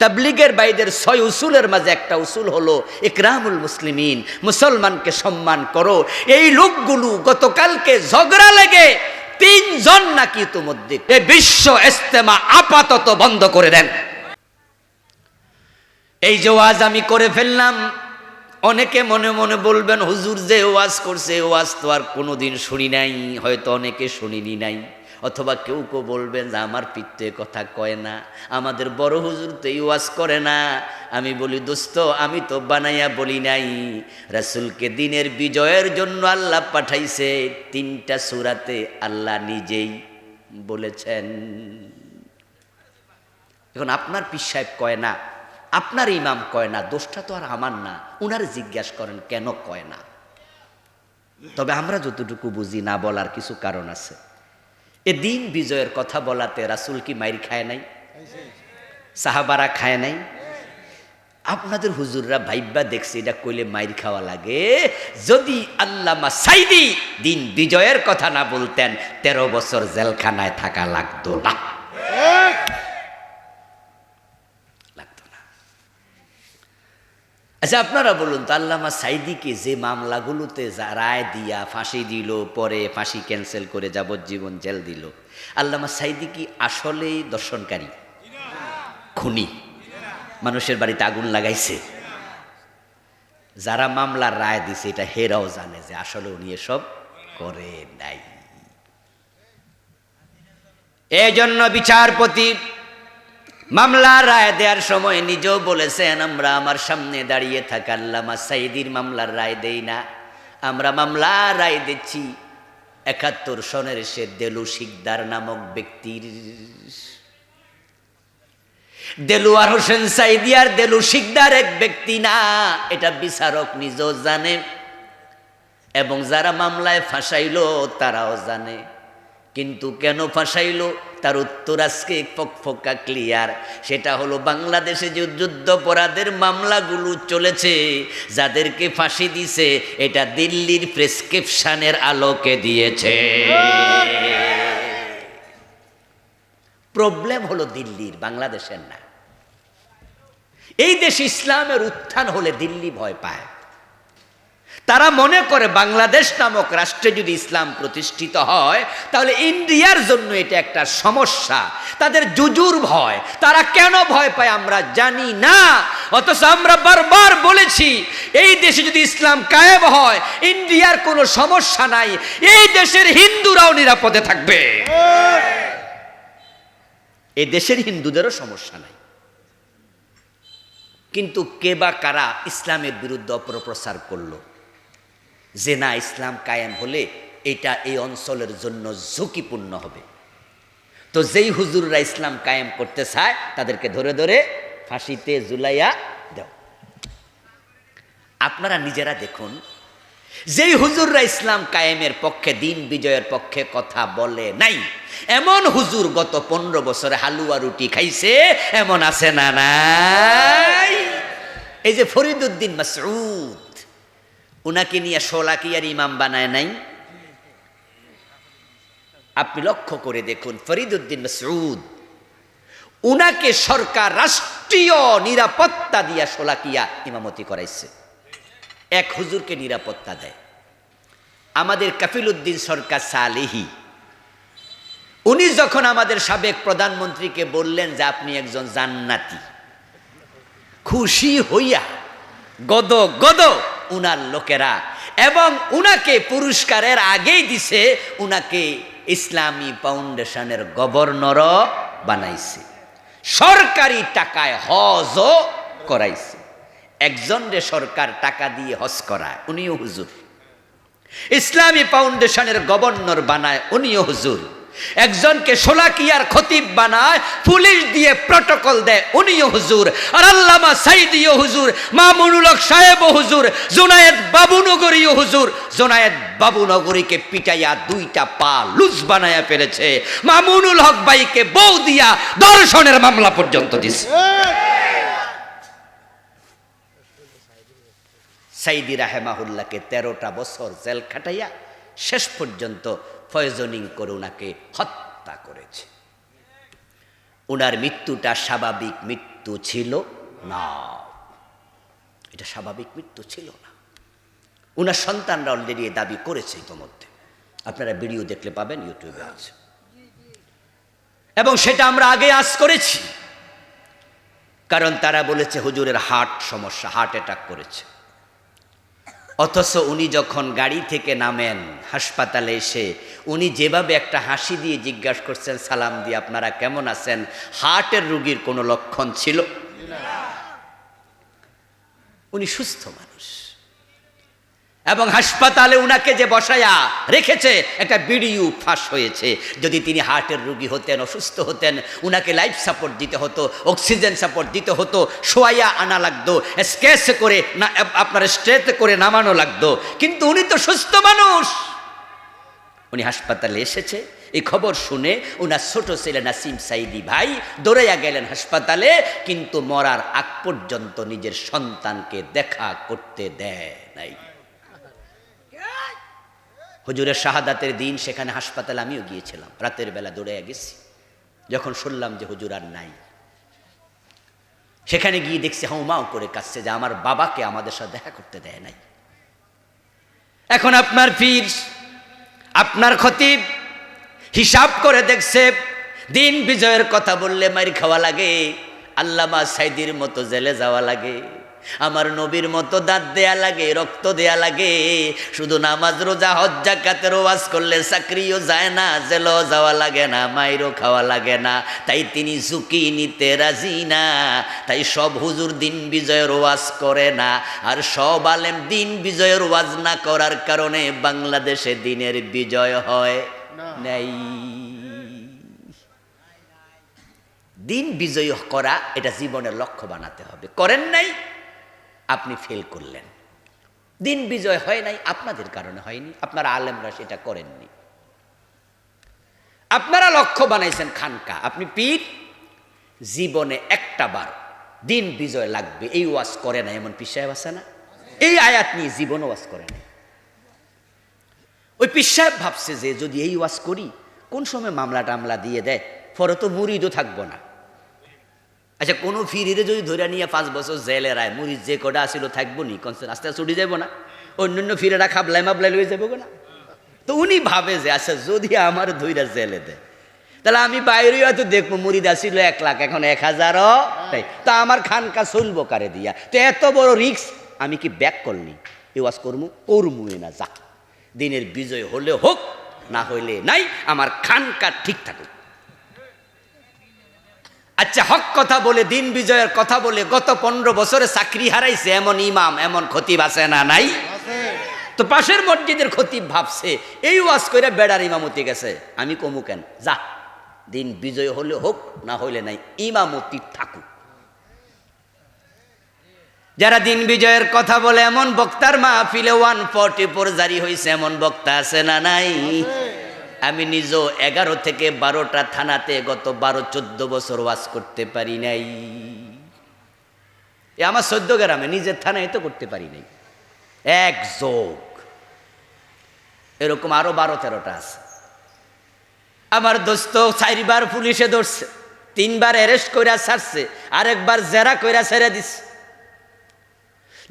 তাবলিগের বাইদের ছয় উসুলের মাঝে একটা উসুল হলো ইকরামুল মুসলিমিন। মুসলমানকে সম্মান করো। এই লোকগুলো গতকালকে ঝগড়া লেগে তিনজন নাকি ইতোমধ্যে এ বিশ্ব ইস্তেমা আপাতত বন্ধ করে দেন। এই যে ওয়াজ আমি করে ফেললাম, অনেকে মনে মনে বলবেন, হুজুর যে ওয়াজ করছে ওয়াজ তো আর কোনোদিন শুনি নাই, হয়তো অনেকে শুনিনি নাই। অথবা কেউ কেউ বলবেন যে, আমার পিত্তে কথা কয় না, আমাদের বড় হুজুর তো এই ওয়াজ করে না। আমি বলি, দোস্ত, আমি তো বানাইয়া বলি নাই। রাসুলকে দিনের বিজয়ের জন্য আল্লাহ পাঠাইছে, তিনটা সুরাতে আল্লাহ নিজেই বলেছেন। এখন আপনার পীর সাহেব কয় না, আপনার ইমাম কয় না, দোষটা তো আর আমার না। উনার জিজ্ঞাসা করেন, কেন কয় না? তবে আমরা যতটুকু বুঝি না বলার কিছু কারণ আছে। এ দিন বিজয়ের কথা বলাতে রাসুল কি মাইর খায় নাই? সাহাবারা খায় নাই? আপনাদের হুজুররা ভাইব্বা দেখছে, এটা কইলে মাইর খাওয়া লাগে। যদি আল্লামা সাইদি দিন বিজয়ের কথা না বলতেন, তেরো বছর জেলখানায় থাকা লাগতো না লাগতো না আচ্ছা আপনারা বলুন তো, আল্লামা সাইদিকে যে মামলাগুলোতে যা রায় দিয়া ফাঁসি দিল, পরে ফাঁসি ক্যান্সেল করে যাবজ্জীবন জেল দিল, আল্লামা সাইদি কি আসলেই দর্শনকারী? খুনি। মানুষের বাড়িতে আগুন লাগাইছে। যারা মামলার রায় দিছে, এটা হেরাও জানে যে আসলে উনি এসব করে নাই। এই জন্য বিচারপতি মামলার রায় দেওয়ার সময় নিজেও বলেছেন, আমরা আমার সামনে দাঁড়িয়ে থাকা আল্লামা সাইদির মামলার রায় দেই না। আমরা মামলা রায় দিচ্ছি একাত্তর সনের সে দেলু শিকদার নামক ব্যক্তির। দেলুয়ার হোসেন সাইদি আর দেলু শিকদার এক ব্যক্তি না, এটা বিচারক নিজেও জানে এবং যারা মামলায় ফাঁসাইল তারাও জানে। কিন্তু কেন ফাঁসাইলো? তার উত্তর আজকে ফকফকা ক্লিয়ার সেটা হলো বাংলাদেশে যে যুদ্ধপরাধের মামলাগুলো চলেছে, যাদেরকে ফাঁসি দিছে, এটা দিল্লির প্রেসক্রিপশনের আলোকে দিয়েছে। প্রবলেম হলো দিল্লির, বাংলাদেশের না। এই দেশ ইসলামের উত্থান হলে দিল্লি ভয় পায়। তারা মনে করে বাংলাদেশ নামক রাষ্ট্রে যদি ইসলাম প্রতিষ্ঠিত হয়, তাহলে ইন্ডিয়ার জন্য এটা একটা সমস্যা। তাদের জুজুর ভয়। তারা কেন ভয় পায় আমরা জানি না। অথচ আমরা বারবার বলেছি, এই দেশে যদি ইসলাম কায়েব হয়, ইন্ডিয়ার কোনো সমস্যা নাই। এই দেশের হিন্দুরাও নিরাপদে থাকবে। এই দেশের হিন্দুদেরও সমস্যা নাই। কিন্তু কে বা কারা ইসলামের বিরুদ্ধে অপপ্রচার করল? যে না ইসলাম কায়েম হলে এটা এই অঞ্চলের জন্য ঝুঁকিপূর্ণ হবে। তো যেই হুজুররা ইসলাম কায়েম করতে চায়, তাদেরকে ধরে ধরে ফাঁসিতে জুলাইয়া দেও। আপনারা নিজেরা দেখুন, যেই হুজুররা ইসলাম কায়েমের পক্ষে, দিন বিজয়ের পক্ষে কথা বলে নাই, এমন হুজুর গত পনেরো বছরে হালুয়া রুটি খাইছে, এমন আছে না নাই? এই যে ফরিদুদ্দিন মাসউদ উনাকে নিয়ে সোলাকিয়ার ইমাম বানায় নাই? আপনি লক্ষ্য করে দেখুন, ফরিদুদ্দিন মাসউদ, উনাকে সরকার রাষ্ট্রীয় নিরাপত্তা দিয়া সোলাকিয়া ইমামতি করাইছে। এক হুজুরকে নিরাপত্তা দেয়। আমাদের কাফিল উদ্দিন সরকার সালেহি, উনি যখন আমাদের সাবেক প্রধানমন্ত্রীকে বললেন যে আপনি একজন জান্নাতি, খুশি হইয়া গদ গদ উনার লোকেরা। এবং উনাকে পুরস্কারের আগেই দিছে, উনাকে ইসলামী ফাউন্ডেশনের গভর্নরও বানাইছে। সরকারি টাকায় হজও করাইছে। একজন রে সরকার টাকা দিয়ে হজ করায়, উনিও হুজুর। ইসলামী ফাউন্ডেশনের গভর্নর বানায়, উনিও হুজুর। একজনকে সোলাকিয়ার খতিব বানায়, পুলিশ দিয়ে প্রটোকল দেয়, উনিও হুজুর। আর আল্লামা সাইদিও হুজুর, মামুনুল হক সাহেব হুজুর, জোনায়েদ বাবুনগরীও হুজুর। জোনায়েদ বাবুনগরীকে পিটাইয়া দুইটা পা লুজ বানায়া ফেলেছে। মামুনুল হক ভাইকে বউ দিয়া দর্শনের মামলা পর্যন্ত দিছে। সাইদি রাহেমাহুল্লাহকে তেরোটা বছর জেল খাটাইয়া শেষ পর্যন্ত পয়জনিং করে ওনাকে হত্যা করেছে। ওনার মৃত্যুটা স্বাভাবিক মৃত্যু ছিল না। এটা স্বাভাবিক মৃত্যু ছিল না। ওনার সন্তানরা অলরেডি দাবি করেছে ইতোমধ্যে। আপনারা ভিডিও দেখলে পাবেন ইউটিউবে আছে। এবং সেটা আমরা আগে আজ করেছি। কারণ তারা বলেছে হুজুরের হার্ট সমস্যা, হার্ট অ্যাটাক করেছে। অথচ উনি যখন গাড়ি থেকে নামেন হাসপাতালে এসে উনি যেভাবে একটা হাসি দিয়ে জিজ্ঞাসা করছেন সালাম দিয়ে আপনারা কেমন আছেন? হার্টের রুগীর কোনো লক্ষণ ছিল? উনি সুস্থ মানুষ। এবং হাসপাতালে উনাকে যে বসায়া রেখেছে, একটা বিডিউ ফাঁস হয়েছে। যদি তিনি হার্টের রুগী হতেন, অসুস্থ হতেন, উনাকে লাইফ সাপোর্ট দিতে হতো অক্সিজেন সাপোর্ট দিতে হতো, শোয়াইয়া আনা লাগতো স্কেচ করে না, আপনার স্ট্রেট করে নামানো লাগতো। কিন্তু উনি তো সুস্থ মানুষ। উনি হাসপাতালে এসেছে, এই খবর শুনে ওনার ছোট ছেলে নাসিম সাইদি ভাই দৌড়াইয়া গেলেন হাসপাতালে, কিন্তু মরার আগ পর্যন্ত নিজের সন্তানকে দেখা করতে দেয় নাই। হুজুরের শাহাদাতের দিন সেখানে হাসপাতালে আমিও গিয়েছিলাম। রাতের বেলা দৌড়ে গেছি। যখন শুনলাম যে হুজুর আর নাই। সেখানে গিয়ে দেখছি হাউমাও করে কাছে যে আমার বাবাকে আমাদের সাথে দেখা করতে দেয় নাই। এখন আপনার পীর, আপনার খতিব হিসাব করে দেখছে, দিন বিজয়ের কথা বললে মারি খাওয়া লাগে, আল্লামা সাইদির মতো জেলে যাওয়া লাগে। আমার নবীর মতো দাঁত দেয়া লাগে রক্ত দেয়া লাগে। শুধু নামাজ রোজা হজ জাকাতের ওয়াজ করলে চাকরিও যায় না জেলও যাওয়া লাগে না মাইরও খাওয়া লাগে না। তাই তিনি ঝুঁকি নিতে রাজি না। তাই সব হুজুর দিন বিজয়ের ওয়াজ করে না। আর সব আলেম দিন বিজয়ের ওয়াজ না করার কারণে বাংলাদেশে দিনের বিজয় হয় নাই। দিন বিজয়ী করা এটা জীবনের লক্ষ্য বানাতে হবে। করেন নাই? আপনি ফেল করলেন। দিন বিজয় হয় নাই, আপনাদের কারণে হয়নি, আপনারা আলেমরা সেটা করেননি। আপনারা লক্ষ্য বানাইছেন খানকা, আপনি পীর, জীবনে একটা বার দিন বিজয় লাগবে, এই ওয়াজ করে না, এমন পিসায় আছে না? এই আয়াত নিয়ে জীবন ওয়াজ করে না। ওই পিসায় ভাবছে যে, যদি এই ওয়াজ করি, কোন সময় মামলা টামলা দিয়ে দেয়? ফরে তো মুরিদও থাকব না। আচ্ছা কোনো ফিরিরে যদি ধরে নিয়ে পাঁচ বছর জেলে রায় মুড়ি যে কটা আসিল থাকব নি কনসেন আস্তে আস্তে ছুটি যাব না। অন্যান্য ফিরেরা খাবলাই মাবলাই লয়ে যাব না। তো উনি ভাবে যে আচ্ছা যদি আমার ধৈরা জেলে দেয়, তাহলে আমি বাইরেও হয়তো দেখব মুরিদ আসিল এক লাখ, এখন এক হাজারও তাই তা আমার খানকা চলবো কারে দিয়া? তো এত বড় রিক্স আমি কি ব্যাক করলি? এ ওয়াজ করমু করমু না, যা। দিনের বিজয় হলে হোক, না হইলে নাই, আমার খানকা ঠিক থাকুক। আচ্ছা হক কথা বলে দিন বিজয়ের কথা বলে গত পনেরো বছরে চাকরি হারাইছে এমন ইমাম এমন খতিব আছে না নাই? তো পাশের মসজিদের খতিব ভাবছে এই ওয়াজ করে বেড়ার ইমামতি গেছে। আমি কমু কেন? যা দিন বিজয় হলে হোক না হইলে নাই ইমামতি থাকুক। যারা দিন বিজয়ের কথা বলে এমন বক্তার মাহফিলে ওয়ান ফর্টি ফোর জারি হয়েছে এমন বক্তা আছে না নাই? আমি নিজেও এগারো থেকে বারোটা থানাতে গত বারো চোদ্দ বছর ওয়াজ করতে পারি নাই। এ আমার সদ্য গ্রামে, নিজের থানায় তো করতে পারি নাই। এক যোগ। এরকম আরও বারো তেরোটা আছে। আমার দোস্ত চারিবার পুলিশে ধরছে, তিনবার অ্যারেস্ট কইরা ছাড়ছে, আরেকবার জেরা কইরা ছেড়ে দিচ্ছে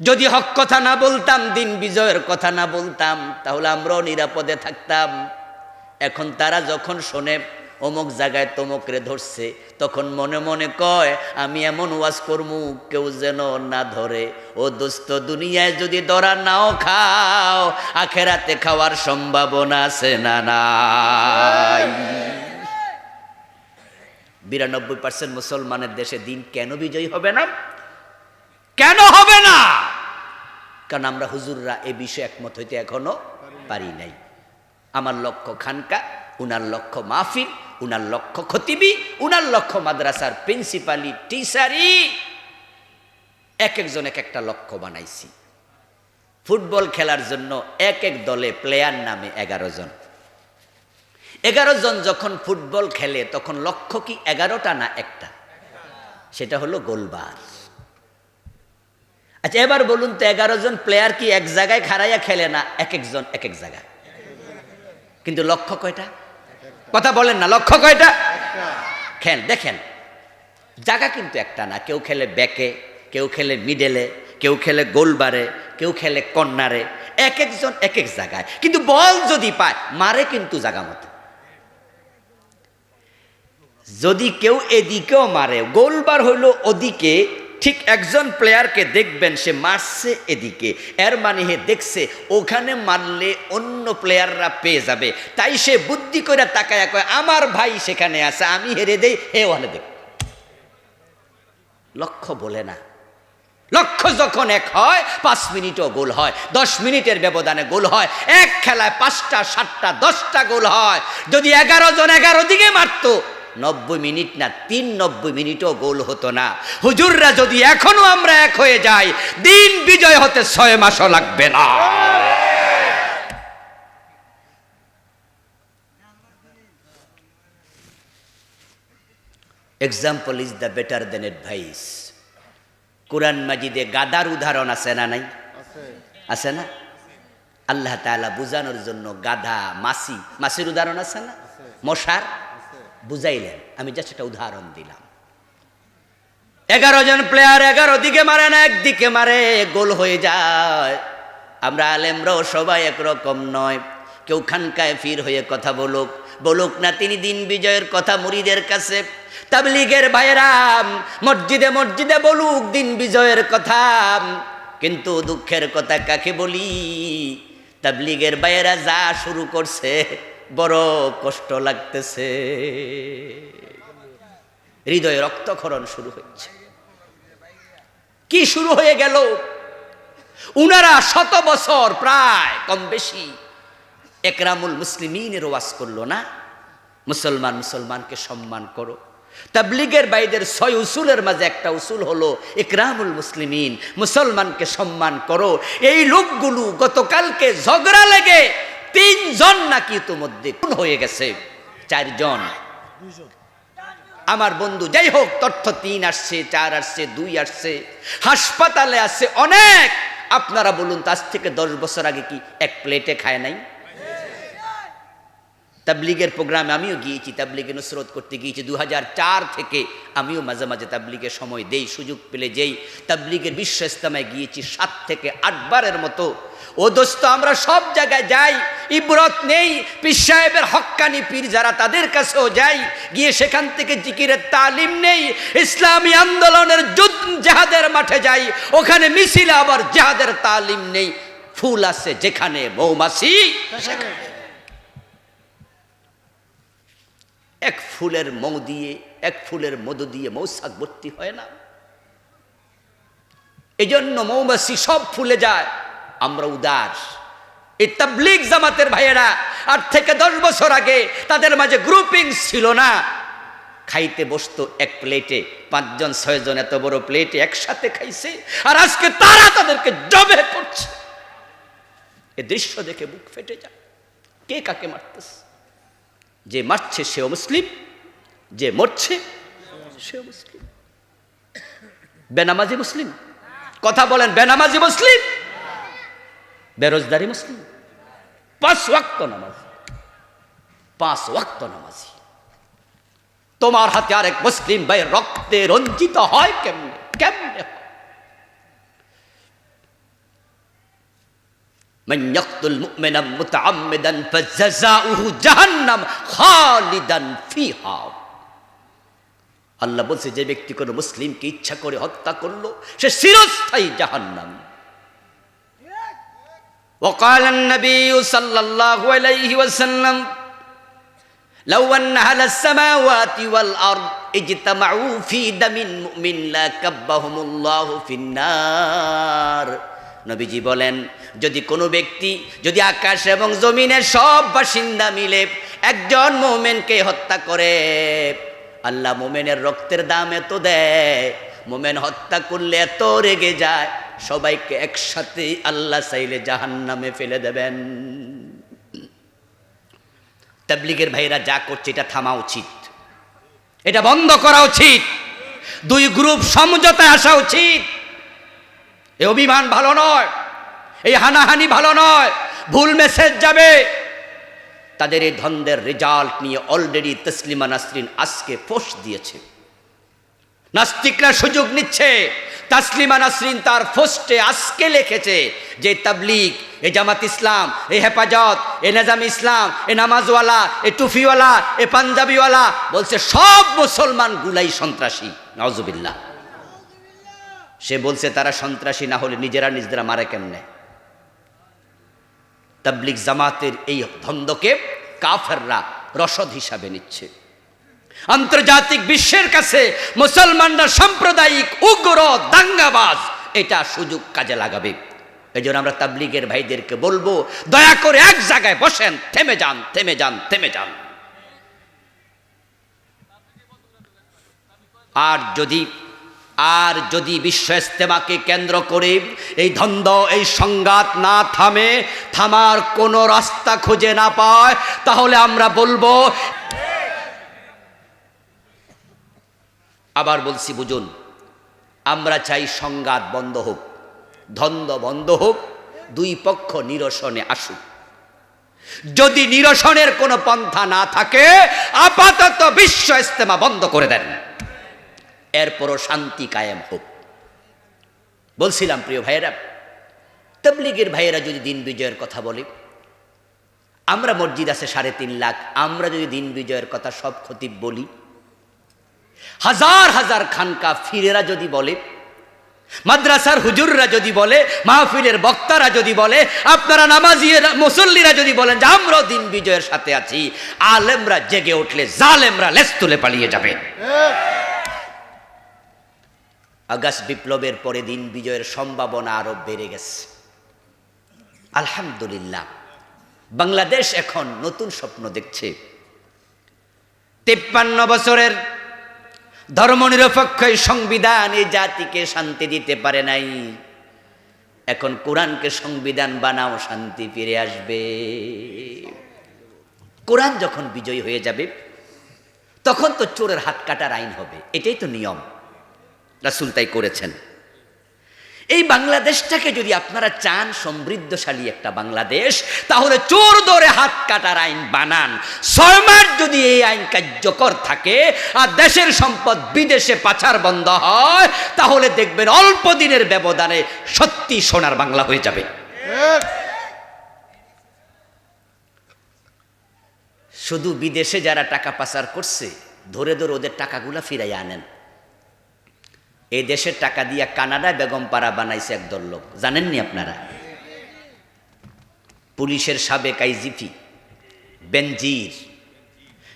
যদি হক কথা না বলতাম, দিন বিজয়ের কথা না বলতাম, তাহলে আমরাও নিরাপদে থাকতাম। এখন তারা যখন শোনে, অমুক জায়গায় তমুকরে ধরছে, তখন মনে মনে কয়, আমি এমন ওয়াজ করমু, কেউ যেন না ধরে। ও দোস্ত, দুনিয়ায় যদি ধরা নাও খাও, আখেরাতে খাওয়ার সম্ভাবনা আছে না বিরানব্বই পার্সেন্ট মুসলমানের দেশে দিন কেন বিজয়ী হবে না? কেন হবে না? কারণ আমরা হুজুররা এ বিষয়ে একমত হইতে এখনও পারি নাই। আমার লক্ষ্য খানকা, উনার লক্ষ্য মাহফিল, উনার লক্ষ্য খতিবি, উনার লক্ষ্য মাদ্রাসার প্রিন্সিপালি টিচারি এক একজন এক একটা লক্ষ্য বানাইছি। ফুটবল খেলার জন্য এক এক দলে প্লেয়ার নামে এগারো জন। এগারো জন যখন ফুটবল খেলে, তখন লক্ষ্য কি এগারোটা না একটা? সেটা হলো গোলবার। আচ্ছা এবার বলুন তো এগারো জন প্লেয়ার কি এক জায়গায় খাড়াইয়া খেলে না এক একজন এক এক জায়গায়? কিন্তু লক্ষ্য কয়টা? কথা বলেন না লক্ষ্য কয়টা? খেল দেখেন জায়গা কিন্তু একটা না। কেউ খেলে ব্যাকে কেউ খেলে মিডেলে কেউ খেলে গোলবারে কেউ খেলে কর্নারে এক একজন এক এক জায়গায়। কিন্তু বল যদি পায় মারে কিন্তু জায়গা মতো। যদি কেউ এদিকেও মারে গোলবার হইল ওদিকে ঠিক একজন প্লেয়ারকে দেখবেন সে মারছে এদিকে। এর মানে হে দেখছে, ওখানে মারলে অন্য প্লেয়াররা পেয়ে যাবে। তাই সে বুদ্ধি করে তাকায় কয়, আমার ভাই সেখানে আছে, আমি হেরে দেই, হে ওখানে দেখ লক্ষ্য বলে না। লক্ষ্য যখন এক হয়, পাঁচ মিনিটও গোল হয়, দশ মিনিটের ব্যবধানে গোল হয়, এক খেলায় পাঁচটা, সাতটা, দশটা গোল হয়। যদি এগারো জন এগারো দিকে মারতো নব্বই মিনিট না, তিন নব্বই মিনিটও গোল হতো না। হুজুররা যদি এখনও আমরা এক হয়ে যাই, দিন বিজয় হতে ছয় মাসও লাগবে না। Example is the better than advice কোরআন মাজিদে গাদার উদাহরণ আছে না নাই? আছে না? আল্লাহ তাআলা বুঝানোর জন্য গাধা, মাসি, মাসির উদাহরণ আছে না? মশার? বুঝাইলেন। আমি জাস্ট একটা উদাহরণ দিলাম। এগারো জন প্লেয়ার এগারো দিকে মারে না, একদিকে মারে, গোল হয়ে যায়। আমরা আলেমরাও সবাই একরকম নয়। কেউ খানকায় ফির হয়ে কথা বলুক। বলুক না, তিনি দিন বিজয়ের কথা মুরিদের কাছে। তাবলিগের ভাইরাম, মসজিদে মসজিদে বলুক দিন বিজয়ের কথা। কিন্তু দুঃখের কথা কাকে বলি? তাবলিগের বাইরা যা শুরু করছে বড় কষ্ট লাগতেছে। হৃদয়ে রক্তক্ষরণ শুরু হচ্ছে কি শুরু হয়ে গেল? উনারা শত বছর প্রায় কম বেশি একরামুল মুসলিমিনের ওয়াজ করল না? মুসলমান মুসলমানকে সম্মান করো। তাবলিগের বাইদের ছয় উসুলের মাঝে একটা উসুল হলো ইকরামুল মুসলিমিন। মুসলমানকে সম্মান করো। এই লোকগুলো গতকালকে ঝগড়া লেগে তিনজন নাকি ইতোমধ্যে খুন হয়ে গেছে? চারজন। আমার বন্ধু, যাই হোক, তথ্য তিন আসছে, চার আসছে, দুই আসছে। হাসপাতালে আসছে অনেক। আপনারা বলুন তার থেকে দশ বছর আগে কি এক প্লেটে খায় নাই? তাবলিগের প্রোগ্রামে আমিও গিয়েছি, তাবলিগে নুসরত করতে গিয়েছি। দুহাজার চার থেকে আমিও মাঝে মাঝে তাবলিগের সময় দেই, সুযোগ পেলে যেই। তাবলিগের বিশ্ব ইস্তামায় গিয়েছি সাত থেকে আটবারের মতো। ও দোস্ত, আমরা সব জায়গায় যাই, ইব্রত নেই, পীর সাহেবের হক্কানি পীর যারা তাদের কাছেও যাই। গিয়ে সেখান থেকে জিকিরের তালিম নেই, ইসলামী আন্দোলনের যুদ্ধ জাহাদের মাঠে যাই। ওখানে মিছিলে আবার জাহাদের তালিম নেই। ফুল আছে যেখানে মৌমাছি, সেখানে এক ফুলের মৌ দিয়ে, এক ফুলের মধু দিয়ে মৌসাক ভর্তি হয় না। এই জন্য মৌমাছি সব ফুলে যায়। আমরা উদাস এই জামাতের ভাইয়েরা, আট থেকে দশ বছর আগে তাদের মাঝে গ্রুপিং ছিল না। খাইতে বসতো এক প্লেটে, পাঁচজন, ছয়জন এত বড় প্লেটে একসাথে খাইছে, আর আজকে তারা তাদেরকে জবে করছে। এ দৃশ্য দেখে বুক ফেটে যায়। কে কাকে মারতেছে? যে মারছে সেও মুসলিম, যে মরছে সেও মুসলিম। বেনামাজি মুসলিম। কথা বলেন, বেনামাজি মুসলিম বেরোজগারি মুসলিম। পাঁচ ওয়াক্ত নামাজ, পাঁচ ওয়াক্ত নামাজি। তোমার হাতে আরেক মুসলিম ভাই রক্তে রঞ্জিত হয় কেমনে কেমনে হয়? من يقتل مؤمنا متعمدا فجزاؤه جهنم خالدا فيها আল্লাহ বলছে যে ব্যক্তি কোনো মুসলিমকে ইচ্ছা করে হত্যা করলো সে চিরস্থায়ী জাহান্নাম وقال النبي صلى الله عليه وسلم لو أن أهل السماوات والأرض اجتمعوا في دم مؤمن لكبهم الله في النار নবীজি বলেন, যদি কোনো ব্যক্তি, যদি আকাশ এবং জমিনের সব বাসিন্দা মিলে একজন মোমেনকে হত্যা করে, আল্লাহ মোমেনের রক্তের দাম এত দেয়, মোমেন হত্যা করলে এত রেগে যায়, সবাইকে একসাথে আল্লাহ চাইলে জাহান নামে ফেলে দেবেন। তাবলিগের ভাইরা যা করছে, এটা থামা উচিত। এটা বন্ধ করা উচিত। দুই গ্রুপ সমঝোতায় আসা উচিত। এই অভিমান ভালো নয়, এই হানাহানি ভালো নয়, ভুল মেসেজ যাবে। তাদের এই ধন্দের রেজাল্ট নিয়ে অলরেডি তসলিমা নাসরিন আজকে পোস্ট দিয়েছে। নাস্তিকরা সুযোগ নিচ্ছে, তাসলিমা নাসরিন তার ফোস্টে আজকে লিখেছে যে তাবলিগ, এ জামাত ইসলাম, এ হেফাজত, এ নেজাম ইসলাম, এ নামাজওয়ালা, এ টুফিওয়ালা, এ পাঞ্জাবিওয়ালা, বলছে সব মুসলমান গুলাই সন্ত্রাসী নজুবিল্লা সে বলছে, তারা সন্ত্রাসী না হলে নিজেরা নিজেরা মারে কেমনে? তাবলিগ জামাতের এই ধন্দকে কাফেররা রসদ হিসাবে নিচ্ছে। আন্তর্জাতিক বিশ্বের কাছে মুসলমানরা সাম্প্রদায়িক, উগ্র, দাঙ্গাবাজ, এটা সুযোগ কাজে লাগাবে। এই জন্য আমরা তাবলিগের ভাইদেরকে বলব, দয়া করে এক জায়গায় বসেন, থেমে যান থেমে যান থেমে যান। আর যদি আর যদি বিশ্ব ইস্তেমাকে কেন্দ্র করে এই ধন্দ, এই সংঘাত না থামে, থামার কোনো রাস্তা খুঁজে না পায়, তাহলে আমরা বলব, আবার বলছি, বুঝুন, আমরা চাই সংঘাত বন্ধ হোক, ধন্দ বন্ধ হোক, দুই পক্ষ নিরসনে আসুক। যদি নিরসনের কোনো পন্থা না থাকে, আপাতত বিশ্ব ইস্তেমা বন্ধ করে দেন। এরপরও শান্তি কায়েম হোক। বলছিলাম, প্রিয় ভাইয়েরা, তবলিগের ভাইয়েরা যদি দিন বিজয়ের কথা বলে, আমরা মসজিদ আছে সাড়ে তিন লাখ, আমরা যদি দিন বিজয়ের কথা সব খতিব বলি, হাজার হাজার খানকা ফিরেরা যদি বলে, মাদ্রাসার হুজুররা যদি বলে, মাহফিলের বক্তারা যদি বলে, আপনারা নামাজিরা মুসল্লিরা যদি বলেন যে আমরাও দিন বিজয়ের সাথে আছি, আলেমরা জেগে উঠলে জালেমরা লেস তুলে পালিয়ে যাবে। আগস্ট বিপ্লবের পরে দিন বিজয়ের সম্ভাবনা আরও বেড়ে গেছে। আলহামদুলিল্লাহ। বাংলাদেশ এখন নতুন স্বপ্ন দেখছে। তেপ্পান্ন বছরের ধর্মনিরপেক্ষ সংবিধান এই জাতিকে শান্তি দিতে পারে নাই। এখন কোরআনকে সংবিধান বানাও, শান্তি ফিরে আসবে। কোরআন যখন বিজয়ী হয়ে যাবে, তখন তো চোরের হাত কাটার আইন হবে। এটাই তো নিয়ম। রাসুল তাই করেছেন। এই বাংলাদেশটাকে যদি আপনারা চান সমৃদ্ধশালী একটা বাংলাদেশ, তাহলে চোর দরে হাত কাটার আইন বানান। ছয় মাস যদি এই আইন কার্যকর থাকে আর দেশের সম্পদ বিদেশে পাচার বন্ধ হয়, তাহলে দেখবেন অল্প দিনের ব্যবধানে সত্যি সোনার বাংলা হয়ে যাবে। শুধু বিদেশে যারা টাকা পাচার করছে, ধরে ধরে ওদের টাকাগুলা ফিরাই আনেন। এই দেশের টাকা দিয়া কানাডায় বেগম পাড়া বানাইছে একদল লোক। জানেননি আপনারা? পুলিশের সাবেক আইজিপি বেনজির।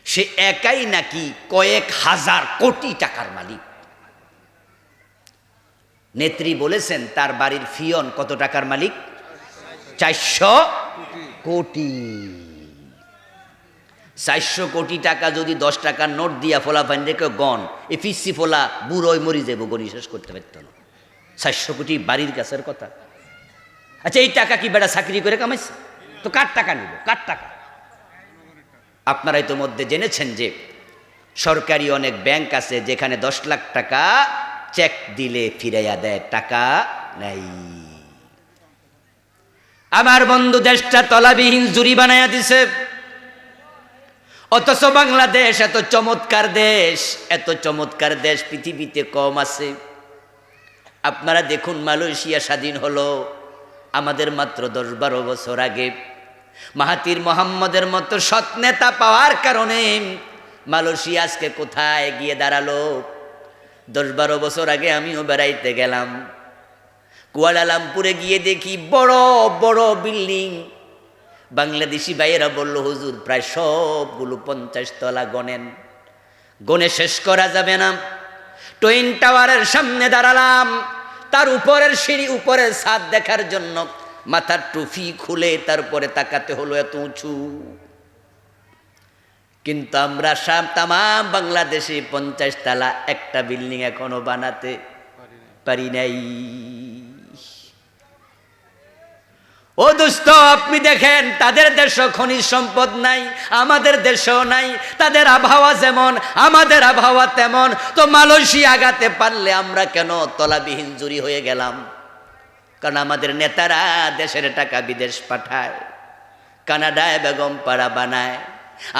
সে একাই নাকি কয়েক হাজার কোটি টাকার মালিক। নেত্রী বলেছেন, তার বাড়ির ফিয়ন কত টাকার মালিক? চারশো কোটি। চারশো কোটি টাকা যদি দশ টাকার নোট দিয়া ফোলা ফাইন রেখে গন এ ফিসি ফোলা বুড়োয় মরি যাব গনি শেষ করতে পারত না। চারশো কোটি বাড়ির কাছের কথা। আচ্ছা এই টাকা কি বেড়া চাকরি করে কামাইছে? তো কার টাকা নিব? কার টাকা? আপনারা ইতোমধ্যে জেনেছেন যে সরকারি অনেক ব্যাংক আছে যেখানে দশ লাখ টাকা চেক দিলে ফিরাইয়া দেয়, টাকা নাই। আমার বন্ধু দেশটা তলাবিহীন জুরি বানাইয়া দিছে। অথচ বাংলাদেশ এত চমৎকার দেশ, এত চমৎকার দেশ পৃথিবীতে কম আছে। আপনারা দেখুন, মালয়েশিয়া স্বাধীন হলো আমাদের মাত্র দশ বারো বছর আগে। মাহাতির মোহাম্মদের মতো সৎ নেতা পাওয়ার কারণে মালয়েশিয়া আজকে কোথায় গিয়ে দাঁড়াল? দশ বারো বছর আগে আমিও বেড়াইতে গেলাম। কুয়ালালামপুরে গিয়ে দেখি বড় বড় বিল্ডিং বাংলাদেশি ভাইয়েরা বলল, হুজুর, প্রায় সবগুলো পঞ্চাশ তলা গনেন গনে শেষ করা যাবে না। টুইন টাওয়ারের সামনে দাঁড়ালাম। তার উপরের সিঁড়ি, উপরের ছাদ দেখার জন্য মাথার টুফি খুলে তারপরে তাকাতে হলো এত উঁচু। কিন্তু আমরা সাম, তামাম বাংলাদেশে পঞ্চাশ তালা একটা বিল্ডিং এখনও বানাতে পারি নাই। ও দোস্ত আপনি দেখেন, তাদের দেশ খনিজ সম্পদ নাই, আমাদের দেশেও নাই, তাদের আবহাওয়া যেমন, আমাদের আবহাওয়া তেমন, তো মালয়েশিয়া আগাতে পারলে আমরা কেন তলাবিহীন জুরি হয়ে গেলাম? কারণ আমাদের নেতারা দেশের টাকা বিদেশ পাঠায়, কানাডায় বেগম পাড়া বানায়,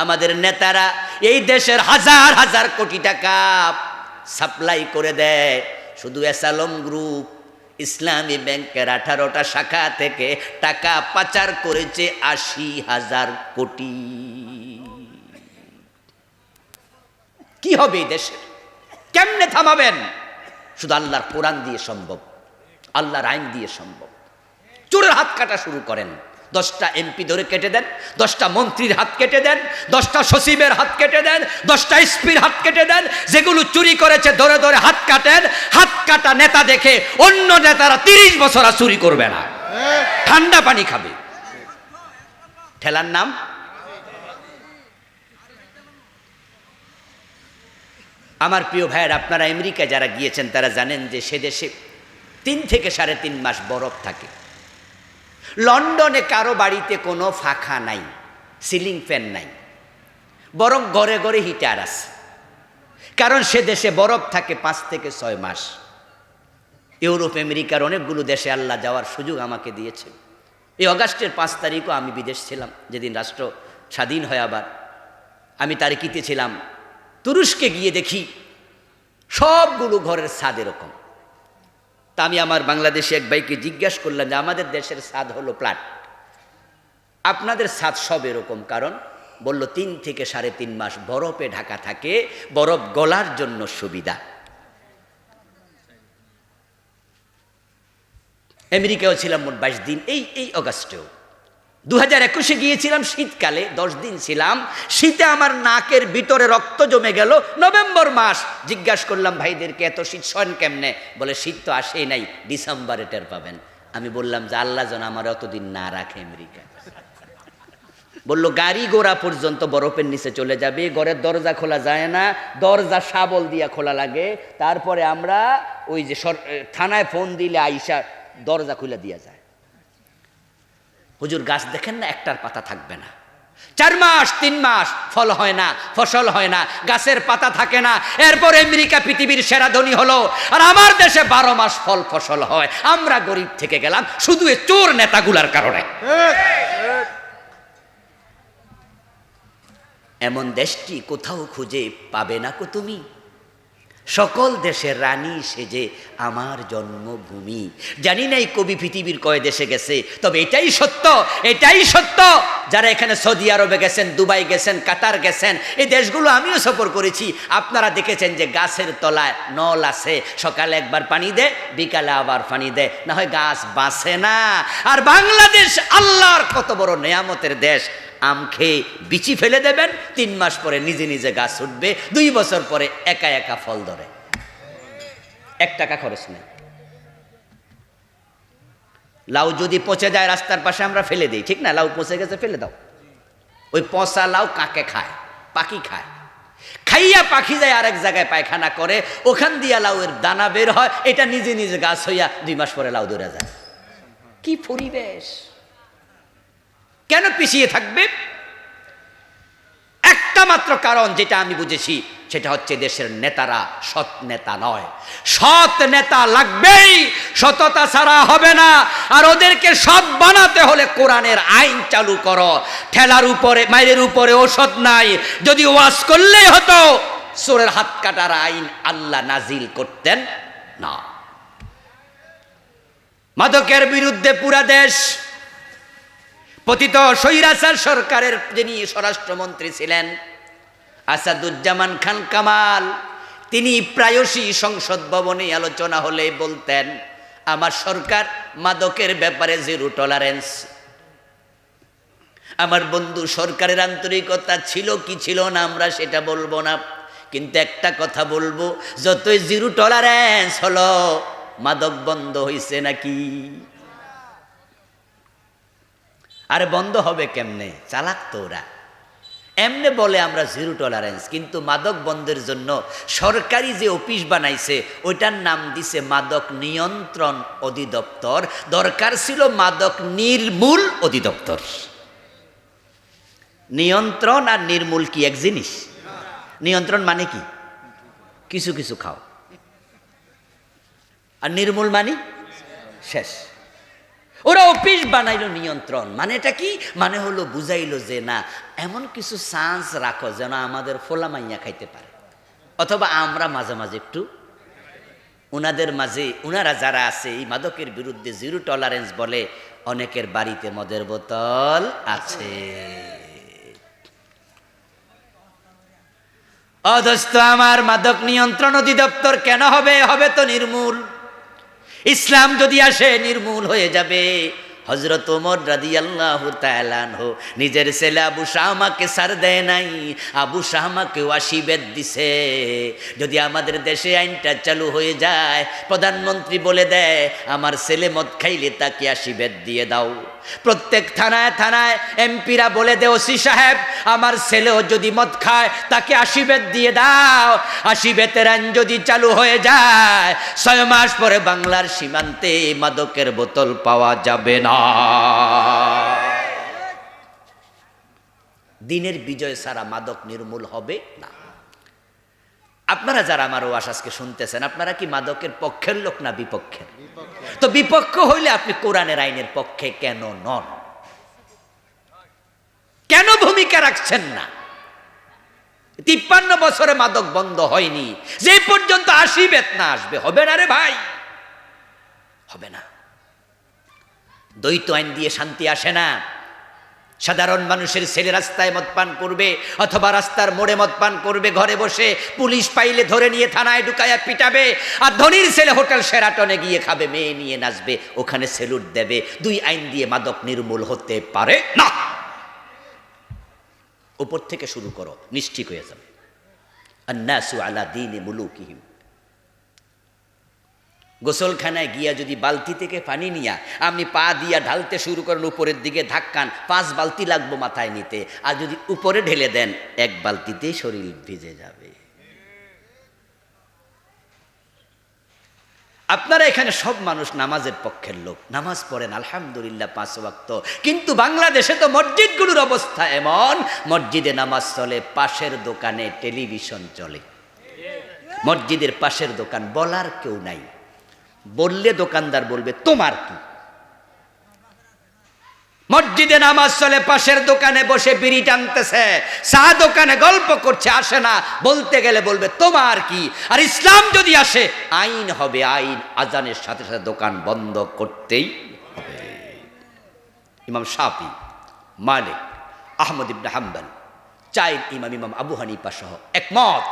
আমাদের নেতারা এই দেশের হাজার হাজার কোটি টাকা সাপ্লাই করে দেয়, শুধু এসালম গ্রুপ ইসলামী ব্যাংকের আঠারোটা শাখা থেকে টাকা পাচার করেছে আশি হাজার কোটি। কি হবে দেশের কেমনে থামাবেন? শুধু আল্লাহর কোরআন দিয়ে সম্ভব, আল্লাহর আইন দিয়ে সম্ভব। চোরের হাত কাটা শুরু করেন। দশটা এমপি ধরে কেটে দেন, দশটা মন্ত্রীর হাত কেটে দেন, দশটা সচিবের হাত কেটে দেন, দশটা এসপির হাত কেটে দেন, যেগুলো চুরি করেছে, ধরে ধরে হাত কাটেন, হাত কাটা নেতা দেখে অন্য নেতারা তিরিশ বছর আর চুরি করবে না। ঠান্ডা পানি খাবে। ঠেলার নাম? আমার প্রিয় ভাইয়ের, আপনারা আমেরিকা যারা গিয়েছেন, তারা জানেন যে সে দেশে তিন থেকে সাড়ে তিন মাস বরফ থাকে। লন্ডনে কারও বাড়িতে কোনো ফাঁকা নাই, সিলিং ফ্যান নাই, বরং ঘরে ঘরে হিটার আছে। কারণ সে দেশে বরফ থাকে পাঁচ থেকে ছয় মাস। ইউরোপ, আমেরিকার অনেকগুলো দেশে আল্লাহ যাওয়ার সুযোগ আমাকে দিয়েছে। এই অগাস্টের পাঁচ তারিখও আমি বিদেশ ছিলাম, যেদিন রাষ্ট্র স্বাধীন হয় আবার। আমি তারিখিতে ছিলাম। তুরস্কে গিয়ে দেখি সবগুলো ঘরের স্বাদ এরকম। তা আমি আমার বাংলাদেশে এক ভাইকে জিজ্ঞাসা করলাম যে, আমাদের দেশের স্বাদ হলো প্লাট। আপনাদের স্বাদ সব এরকম, কারণ বলল, তিন থেকে সাড়ে তিন মাস বরফে ঢাকা থাকে, বরফ গলার জন্য সুবিধা। আমেরিকাও ছিলাম মোট বাইশ দিন, এই এই অগাস্টেও। দু হাজার একুশে গিয়েছিলাম শীতকালে, দশ দিন ছিলাম। শীতে আমার নাকের ভিতরে রক্ত জমে গেল। নভেম্বর মাস, জিজ্ঞাসা করলাম, ভাইদেরকে এত শীত সন কেমনে? বলে, শীত তো আসেই নাই, ডিসেম্বরে টের পাবেন। আমি বললাম, যে আল্লাহ যেন আমার অতদিন না রাখে আমেরিকা। বলল, গাড়ি গোড়া পর্যন্ত বরফের নিচে চলে যাবে, ঘরের দরজা খোলা যায় না, দরজা শাবল দিয়া খোলা লাগে। তারপরে আমরা ওই যে থানায় ফোন দিলে আইসা দরজা খুলে দিয়া যায়। হুজুর গাছ দেখেন না, একটার পাতা থাকবে না। চার মাস, তিন মাস ফল হয় না, ফসল হয় না, গাছের পাতা থাকে না। এরপর আমেরিকা পৃথিবীর সেরা ধনী হলো, আর আমার দেশে বারো মাস ফল ফসল হয়। আমরা গরিব থেকে গেলাম, শুধু এ চোর নেতাগুলার কারণে। এমন দেশটি কোথাও খুঁজে পাবে না কো তুমি? সকল দেশের রানী সেজে আমার জন্মভূমি। জানি না এই কবি পৃথিবীর কয় দেশে গেছে, তবে এটাই সত্য এটাই সত্য। যারা এখানে সৌদি আরবে গেছেন, দুবাই গেছেন, কাতার গেছেন, এই দেশগুলো আমিও সফর করেছি। আপনারা দেখেছেন যে গাছের তলায় নল আছে, সকালে একবার পানি দেয় বিকালে আবার পানি দেয় না হয় গাছ বাঁচে না। আর বাংলাদেশ আল্লাহর কত বড় নেয়ামতের দেশ আম খেয়ে বিচি ফেলে দেবেন, তিন মাস পরে নিজে নিজে গাছ উঠবে, দুই বছর পরে একা একা ফল ধরে। এক টাকা খরচ নেই। লাউ যদি পচে যায়, রাস্তার পাশে আমরা ফেলে দিই, ঠিক না? লাউ পচে গেছে, ফেলে দাও। ওই পচা লাউ কাকে খায়? পাখি খায়। খাইয়া পাখি যায়, আরেক জায়গায় পায়খানা করে, ওখান দিয়া লাউয়ের দানা বের হয়, এটা নিজে নিজে গাছ হইয়া দুই মাস পরে লাউ ধরে যায়। কি পরিবেশ! কেন পিছিয়ে থাকবে? একটা মাত্র কারণ যেটা আমি বুঝেছি, সেটা হচ্ছে দেশের নেতারা সৎ নেতা নয়। সৎ নেতা লাগবেই, সততা ছাড়া হবে না। আর ওদেরকে সৎ বানাতে হলে কোরআনের আইন চালু করো। ঠেলার উপরে মায়ের উপরে ওষুধ নাই। যদি ওয়াশ করলেই হতো, চোরের হাত কাটার আইন আল্লাহ নাজিল করতেন না। মাদকের বিরুদ্ধে পুরা দেশ পতিত স্বৈরাচার সরকারের যিনি স্বরাষ্ট্রমন্ত্রী ছিলেন, আসাদুজ্জামান খান কামাল, তিনি প্রায়শই সংসদ ভবনে আলোচনা হলে বলতেন, আমার সরকার মাদকের ব্যাপারে জিরো টলারেন্স আমার বন্ধু, সরকারের আন্তরিকতা ছিল কি ছিল না আমরা সেটা বলব না, কিন্তু একটা কথা বলব, যতই জিরো টলারেন্স হলো, মাদক বন্ধ হয়েছে নাকি? আর বন্ধ হবে কেমনে? চালাক তো ওরা। এমনে বলে আমরা জিরো টলারেন্স, কিন্তু মাদক বন্ধের জন্য সরকারি যে অফিস বানাইছে, ওইটার নাম দিছে মাদক নিয়ন্ত্রণ অধিদপ্তর। দরকার ছিল মাদক নির্মূল অধিদপ্তর। নিয়ন্ত্রণ আর নির্মূল কি এক জিনিস? নিয়ন্ত্রণ মানে কি? কিছু কিছু খাও। আর নির্মূল মানে? শেষ। ওরা অফিস বানাইলো নিয়ন্ত্রণ। মানে এটা কি? মানে হলো বুঝাইলো যে না, এমন কিছু চান্স রাখো যেন আমাদের ফোলা মাইয়া খাইতে পারে। অথবা আমরা মাঝে মাঝে একটু ওনাদের মাঝে ওনারা যারা আছে, এই মাদকের বিরুদ্ধে জিরো টলারেন্স বলে অনেকের বাড়িতে মদের বোতল আছে। অধস্ত আমার মাদক নিয়ন্ত্রণ অধিদপ্তর কেন হবে? হবে তো নির্মূল। ইসলাম যদি আসে, নির্মূল হয়ে যাবে। হজরত ওমর রাদি আল্লাহ হো নিজের ছেলে আবু শাহমাকে সার দেয় নাই। আবু শাহমাকেও ওয়াসিবেদ দিছে। যদি আমাদের দেশে আইনটা চালু হয়ে যায়, প্রধানমন্ত্রী বলে দেয়, আমার ছেলে মদ খাইলে তাকে আশীর্বেদ দিয়ে দাও। প্রত্যেক থানায় থানায় এমপিরা বলে দে ওসি সাহেব, আমার ছেলেও যদি মদ খায়, তাকে আশীর্বাদ দিয়ে দাও। আশীর্বাদের আইন যদি চালু হয়ে যায়, ছয় মাস পরে বাংলার সীমান্তে মাদকের বোতল পাওয়া যাবে না। দিনের বিজয় ছাড়া মাদক নির্মূল হবে না। আপনারা যারা আমার ওয়াস আজকে শুনতেছেন আপনারা কি মাদকের পক্ষের লোক না বিপক্ষের? তো বিপক্ষ হইলে আপনি কোরআনের আইনের পক্ষে কেন নন? কেন ভূমিকা রাখছেন না? তিপ্পান্ন বছরে মাদক বন্ধ হয়নি যে পর্যন্ত আসি বেতনা আসবে হবে না রে ভাই। হবে না। দ্বৈত আইন দিয়ে শান্তি আসে না। সাধারণ মানুষের ছেলে রাস্তায় মদ পান করবে অথবা রাস্তার মোড়ে মদ পান করবে, ঘরে বসে পুলিশ পাইলে ধরে নিয়ে থানায় ঢুকাইয়া পিটাবে আর ধনির ছেলে হোটেল সেরাটনে গিয়ে খাবে, মেয়ে নিয়ে নাচবে, ওখানে সেলুট দেবে, দুই আইন দিয়ে মাদক নির্মূল হতে পারে না। উপর থেকে শুরু করো, নিশ্চিত হয়ে যাবে। আন্নাসু আলা দিনে মুলুকিহিম। গোসলখানায় গিয়া যদি বালতি থেকে পানি নিয়া আপনি পা দিয়া ঢালতে শুরু করেন, উপরের দিকে ধাক্কান পাঁচ বালতি লাগবো মাথায় নিতে। আর যদি উপরে ঢেলে দেন, এক বালতিতেই শরীর ভিজে যাবে। আপনারা এখানে সব মানুষ নামাজের পক্ষের লোক। নামাজ পড়েন, আলহামদুলিল্লাহ, পাঁচ ওয়াক্ত। কিন্তু বাংলাদেশে তো মসজিদগুলোর অবস্থা এমন, মসজিদে নামাজ চলে, পাশের দোকানে টেলিভিশন চলে। মসজিদের পাশের দোকান বলার কেউ নাই। বললে দোকানদার বলবে, তোমার কি? মসজিদে নামাজ চলে, পাশের দোকানে বসে বিড়ি টানতেছে, চা দোকানে গল্প করছে, আসে না, বলতে গেলে বলবে, তোমার কি? আর ইসলাম যদি আসে, আইন হবে, আইন আজানের সাথে সাথে দোকান বন্ধ করতেই হবে। ইমাম Shafi, Malik, Ahmad ibn Hanbal side ইমাম ইমাম আবু হানিফা সহ একমত,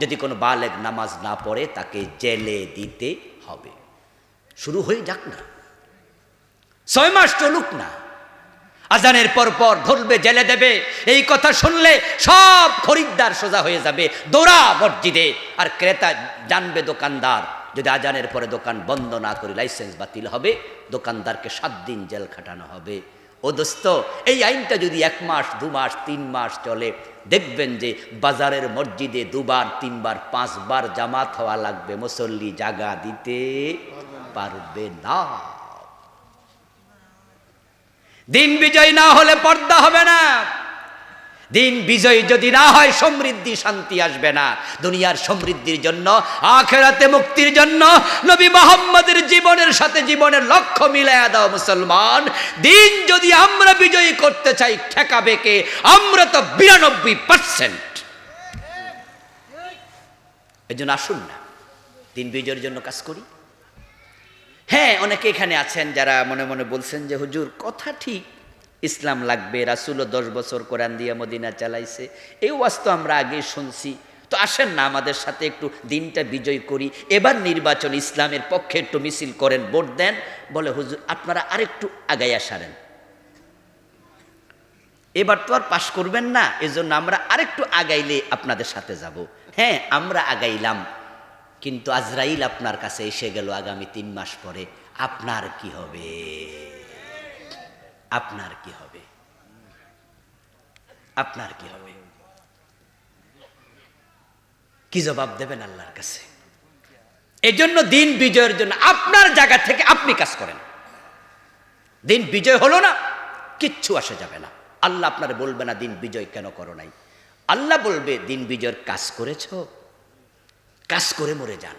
যদি কোনো বালেক নামাজ না পড়ে, তাকে জেলে দিতে হবে। শুরু হয়ে যাক না। ছয় মাস চলুক না। আজানের পর পর ধরবে, জেলে দেবে, এই কথা শুনলে সব খরিদ্দার সোজা হয়ে যাবে। দৌড়া মসজিদে, আর ক্রেতা জানবে দোকানদার। যদি আজানের পরে দোকান বন্ধ না করে লাইসেন্স বাতিল হবে, দোকানদারকে সাত দিন জেল খাটানো হবে। ও দোস্ত, এই আইনটা যদি এক মাস, দু মাস, তিন মাস চলে, দেখবেন যে বাজারের মসজিদে দুবার, তিনবার, পাঁচবার জামাত হওয়া লাগবে। মুসল্লি জাগা দিতে পারবে না। দিন বিজয় না হলে পর্দা হবে না। দিন বিজয় যদি না হয়, সমৃদ্ধি, শান্তি আসবে না। দুনিয়ার সমৃদ্ধির জন্য, আখেরাতে মুক্তির জন্য, নবী মোহাম্মদের জীবনের সাথে জীবনের লক্ষ্য মিলাইয়া দাও মুসলমান। দিন যদি আমরা বিজয়ী করতে চাই, ঠেকাবে কে? আমরা তো বিরানব্বই পার্সেন্ট এই জন্য আসুন না। দিন বিজয়ের জন্য কাজ করি। হ্যাঁ অনেকে এখানে আছেন যারা মনে মনে বলছেন যে, হুজুর, কথা ঠিক। ইসলাম লাগবে, রাসুলও দশ বছর কোরআন দিয়া মদিনা চালাইছে। এই ওয়াজ তো আমরা আগে শুনছি। তো আসেন না, আমাদের সাথে একটু দিনটা বিজয় করি। এবার নির্বাচন, ইসলামের পক্ষে একটু মিছিল করেন, ভোট দেন। বলে, হুজুর, আপনারা আরেকটু আগাইয়া সারেন। এবার তো আর পাশ করবেন না, এজন্য আমরা আরেকটু আগাইলে আপনাদের সাথে যাব। হ্যাঁ আমরা আগাইলাম। কিন্তু আজরাইল আপনার কাছে এসে গেল আগামী তিন মাস পরে। আপনার কি হবে? আপনার কি হবে? আপনার কি হবে? কি জবাব দেবেন আল্লাহর কাছে? এজন্য দিন বিজয়ের জন্য আপনার জায়গা থেকে আপনি কাজ করেন। দিন বিজয় হলো না, কিচ্ছু আসে যাবে না। আল্লাহ আপনার বলবে না, দিন বিজয় কেন করো নাই? আল্লাহ বলবে, দিন বিজয়ের কাজ করেছ কাজ করে মরে যান।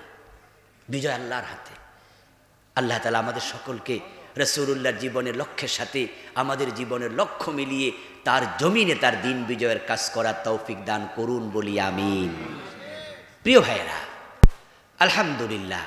বিজয় আল্লাহর হাতে। আল্লাহ তালা আমাদের সকলকে রসুল্লাহর জীবনের লক্ষ্যের সাথে আমাদের জীবনের লক্ষ্য মিলিয়ে তার জমিনে তার দিন বিজয়ের কাজ করার তৌফিক দান করুন বলি আমিন। প্রিয় ভাইয়েরা, আলহামদুলিল্লাহ